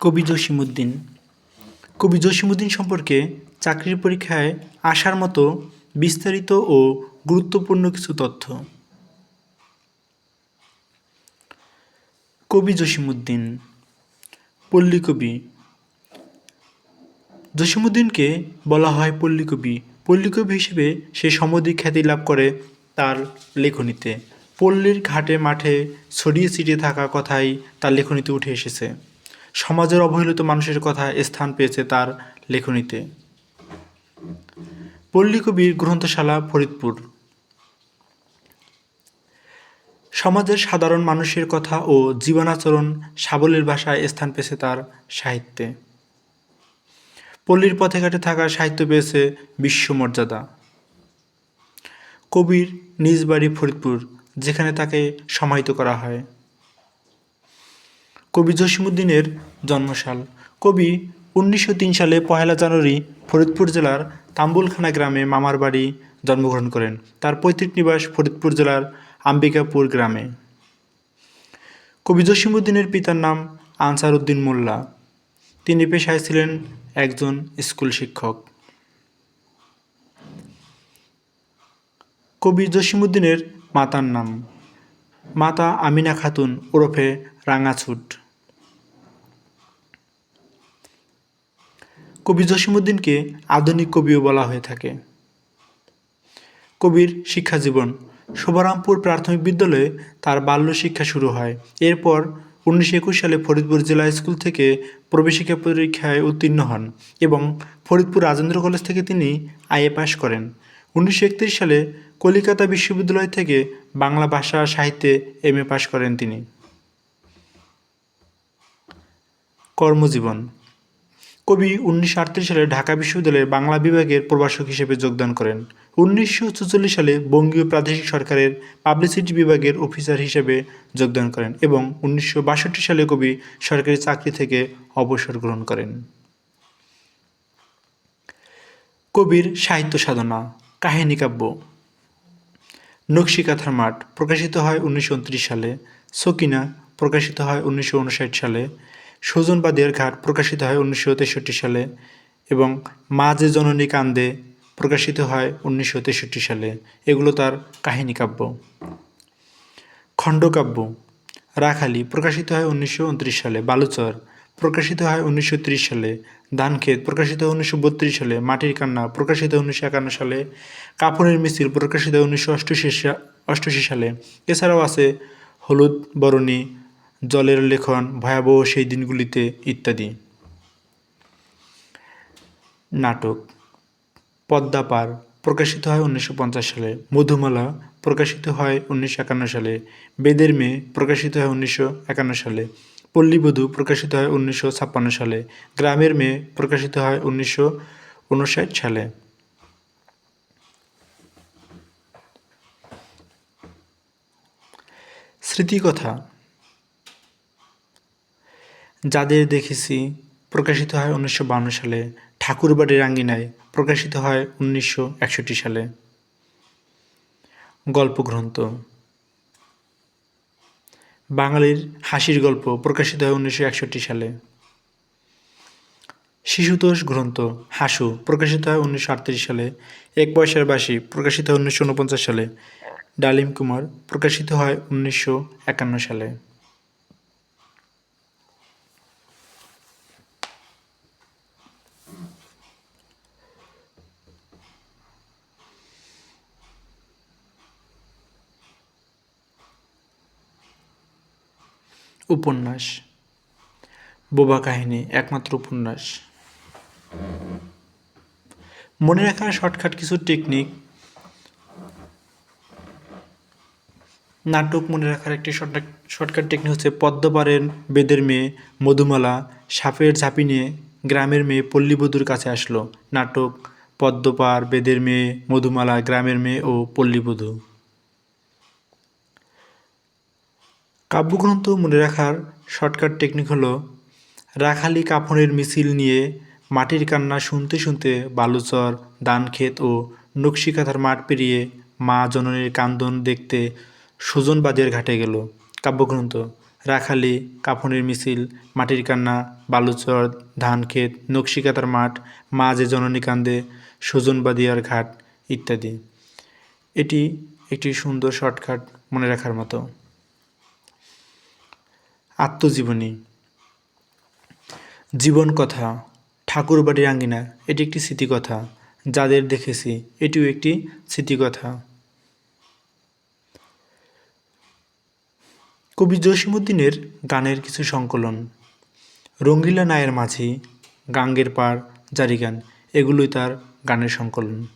কবি জসিমুদ্দিন কবি জসিমুদ্দিন সম্পর্কে চাকরির পরীক্ষায় আসার মতো বিস্তারিত ও গুরুত্বপূর্ণ কিছু তথ্য। কবি জসিমুদ্দিন পল্লী কবি। জসিমুদ্দিনকে বলা হয় পল্লী কবি হিসেবে সে সমধিক খ্যাতি লাভ করে তার লেখনীতে। পল্লীর ঘাটে মাঠে ছড়িয়ে ছিটিয়ে থাকা কথাই তার লেখনীতে উঠে এসেছে। সমাজের অবহেলিত মানুষের কথা স্থান পেয়েছে তার লেখনীতে। পল্লী কবির গ্রন্থশালা, ফরিদপুর। সমাজের সাধারণ মানুষের কথা ও জীবনাচরণ সাবলীর ভাষায় স্থান পেয়েছে তার সাহিত্যে। পল্লীর পথে ঘাটে থাকা সাহিত্য পেয়েছে বিশ্বমর্যাদা। কবির নিজ বাড়ি ফরিদপুর, যেখানে তাকে সমাহিত করা হয়। কবি জসিমুদ্দিনের জন্মসাল। কবি উনিশশো তিন সালে পহেলা জানুয়ারি ফরিদপুর জেলার তাম্বুলখানা গ্রামে মামার বাড়ি জন্মগ্রহণ করেন। তার পৈতৃক নিবাস ফরিদপুর জেলার আম্বিকাপুর গ্রামে। কবি জসিমুদ্দিনের পিতার নাম আনসার উদ্দিন মোল্লা। তিনি পেশায় ছিলেন একজন স্কুল শিক্ষক। কবি জসিমুদ্দিনের মাতার নাম। মাতা আমিনা খাতুন ওরফে রাঙাছুট। কবি জসিমুদ্দিনকে আধুনিক কবিও বলা হয়ে থাকে। কবির শিক্ষা জীবন। শোভারামপুর প্রাথমিক বিদ্যালয়ে তার বাল্য শিক্ষা শুরু হয়। এরপর উনিশশো একুশ সালে ফরিদপুর জেলা স্কুল থেকে প্রবেশিকা পরীক্ষায় উত্তীর্ণ হন এবং ফরিদপুর রাজেন্দ্র কলেজ থেকে তিনি আইএ পাশ করেন। উনিশশো একত্রিশ সালে কলিকাতা বিশ্ববিদ্যালয় থেকে বাংলা ভাষা সাহিত্যে এম এ পাশ করেন তিনি। কর্মজীবন। কবি উনিশশো আটত্রিশ সালে ঢাকা বিশ্ববিদ্যালয়ের বাংলা বিভাগের প্রভাষক হিসেবে যোগদান করেন। উনিশশো সালে বঙ্গীয় প্রাদেশিক সরকারের পাবলিসিটি বিভাগের অফিসার হিসেবে যোগদান করেন এবং উনিশশো বাষট্টি সালে কবি সরকারি চাকরি থেকে অবসর গ্রহণ করেন। কবির সাহিত্য সাধনা, কাহিনী কাব্য, নকশিকাথার মাঠ প্রকাশিত হয় উনিশশো উনত্রিশ সালে, সকিনা প্রকাশিত হয় উনিশশো উনষাট সালে সুজনবাদের ঘাট প্রকাশিত হয় উনিশশো তেষট্টি সালে এবং মা যে জননী কান্দে প্রকাশিত হয় উনিশশো তেষট্টি সালে। এগুলো তার কাহিনী কাব্য। খণ্ডকাব্য। রাখালি প্রকাশিত হয় উনিশশো উনত্রিশ সালে। বালুচর প্রকাশিত হয় উনিশশো ত্রিশ সালে। ধানক্ষেত প্রকাশিত হয় উনিশশো বত্রিশ সালে। মাটির কান্না প্রকাশিত উনিশশো একান্ন সালে। কাপড়ের মিছিল প্রকাশিত হয় উনিশশো অষ্টআশি সালে। এছাড়াও আছে হলুদ বরণী জলের লেখন, ভয়াবহ সেই দিনগুলিতে ইত্যাদি। নাটক পদ্মাপার প্রকাশিত হয় উনিশশো পঞ্চাশ সালে। মধুমালা, প্রকাশিত হয় উনিশশো একান্ন সালে। বেদের মেয়ে, প্রকাশিত হয় উনিশশো একান্ন সালে। পল্লীবধূ, প্রকাশিত হয় উনিশশো ছাপ্পান্ন সালে। গ্রামের মেয়ে, প্রকাশিত হয় উনিশশো উনষাট সালে। স্মৃতিকথা যাদের দেখেছি, প্রকাশিত হয় উনিশশো সালে। ঠাকুরবাড়ির আঙ্গিনায় প্রকাশিত হয় উনিশশো একষট্টি সালে। গল্পগ্রন্থ। বাঙালির হাসির গল্প প্রকাশিত হয় উনিশশো একষট্টি সালে। শিশুতোষ গ্রন্থ, হাসু, প্রকাশিত হয় উনিশশো আটত্রিশ সালে। এক পয়সার বাসি প্রকাশিত হয় উনিশশো উনপঞ্চাশ সালে। ডালিম কুমার, প্রকাশিত হয় উনিশশো একান্ন সালে। উপন্যাস। বোবা কাহিনী, একমাত্র উপন্যাস। মনে রাখার শর্টকাট কিছু টেকনিক নাটক মনে রাখার একটি শর্টকাট শর্টকাট টেকনিক হচ্ছে পদ্মপাড়ের বেদের মেয়ে মধুমালা সাপের ঝাঁপি নিয়ে গ্রামের মেয়ে পল্লীবধূর কাছে আসলো। নাটক, পদ্মপাড় বেদের মেয়ে মধুমালা, গ্রামের মেয়ে ও পল্লীবধূ কাব্যগ্রন্থ মনে রাখার শর্টকাট টেকনিক হলো, রাখালি কাফনের মিছিল নিয়ে মাটির কান্না শুনতে শুনতে বালুচর ধানক্ষেত ও নকশিকাথার মাঠ পেরিয়ে মা জননীর কান্দন দেখতে সুজনবাদের ঘাটে গেল। কাব্যগ্রন্থ, রাখালি কাফনের মিছিল, মাটির কান্না, বালুচর ধান ক্ষেত নকশিকাতার মাঠ, মা যে জননী কান্দে সুজনবাদিয়ার ঘাট ইত্যাদি। এটি একটি সুন্দর শর্টকাট মনে রাখার মতো। আত্মজীবনী। জীবন কথা, ঠাকুরবাড়ির আঙ্গিনা, এটি একটি স্মৃতিকথা। যাদের দেখেছি, এটিও একটি স্মৃতিকথা। কবি জসিমুদ্দিনের গানের কিছু সংকলন। রঙ্গিলা নায়ের মাঝি, গাঙ্গের পাড় জারি গান, এগুলোই তার গানের সংকলন।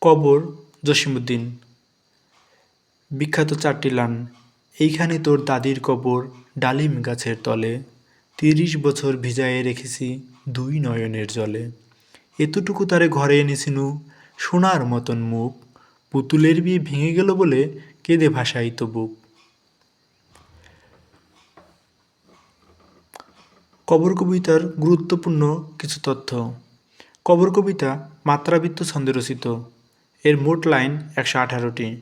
কবর জসিমুদ্দিন বিখ্যাত চারটি লান। এইখানে তোর দাদির কবর ডালিম গাছের তলে। তিরিশ বছর ভিজায়ে রেখেছি দুই নয়নের জলে। এতটুকু তারে ঘরে এনেছিনু সোনার মতন মুখ। পুতুলের বিয়ে ভেঙে গেল বলে কেঁদে ভাসাইত বুক। কবর কবিতার গুরুত্বপূর্ণ কিছু তথ্য। কবর কবিতা মাত্রাবৃত্ত ছন্দে রচিত। এর মোট লাইন একশো আঠারোটি।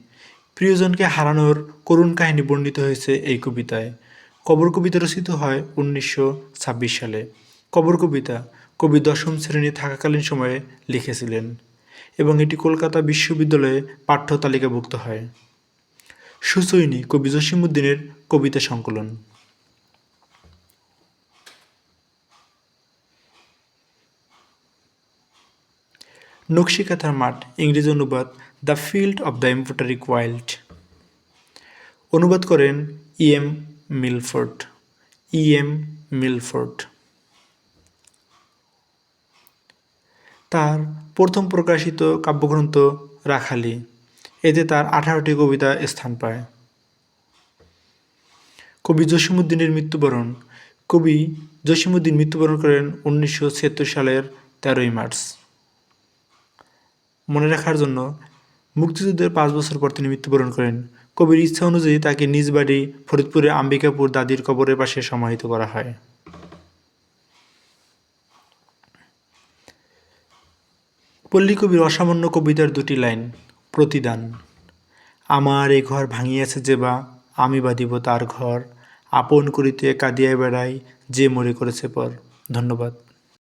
প্রিয়জনকে হারানোর করুণ কাহিনী বর্ণিত হয়েছে এই কবিতায়। কবর কবিতা রচিত হয় উনিশশো ছাব্বিশ সালে। কবর কবিতা কবি দশম শ্রেণি থাকাকালীন সময়ে লিখেছিলেন এবং এটি কলকাতা বিশ্ববিদ্যালয়ে পাঠ্য তালিকাভুক্ত হয়। সুসৈনী কবি জসিমুদ্দিনের কবিতা সংকলন। নকশিকাথার মাঠ, ইংরেজি অনুবাদ, the field of the embroidered wild অনুবাদ করেন E M Milford E M Milford. তার প্রথম প্রকাশিত কাব্যগ্রন্থ রাখালি, এতে তার আঠারোটি কবিতা স্থান পায়। কবি জসিমুদ্দিনের মৃত্যুবরণ, কবি জসিমুদ্দিন মৃত্যুবরণ করেন উনিশশো ছিয়াত্তর সালের তেরোই মার্চ। মনে রাখার জন্য মুক্তিযুদ্ধের পাঁচ বছর পর তিনি মৃত্যুবরণ করেন। কবির ইচ্ছা অনুযায়ী তাকে নিজ বাড়ি ফরিদপুরের আম্বিকাপুর দাদির কবরের পাশে সমাহিত করা হয়। পল্লী কবির অসামান্য কবিতার দুটি লাইন, প্রতিদান। আমার এ ঘর ভাঙিয়াছে যে বা, আমি বাঁধিব তার ঘর, আপন করিতে কাঁদিয়ায় বেড়াই, যে মরে করেছে পর। ধন্যবাদ।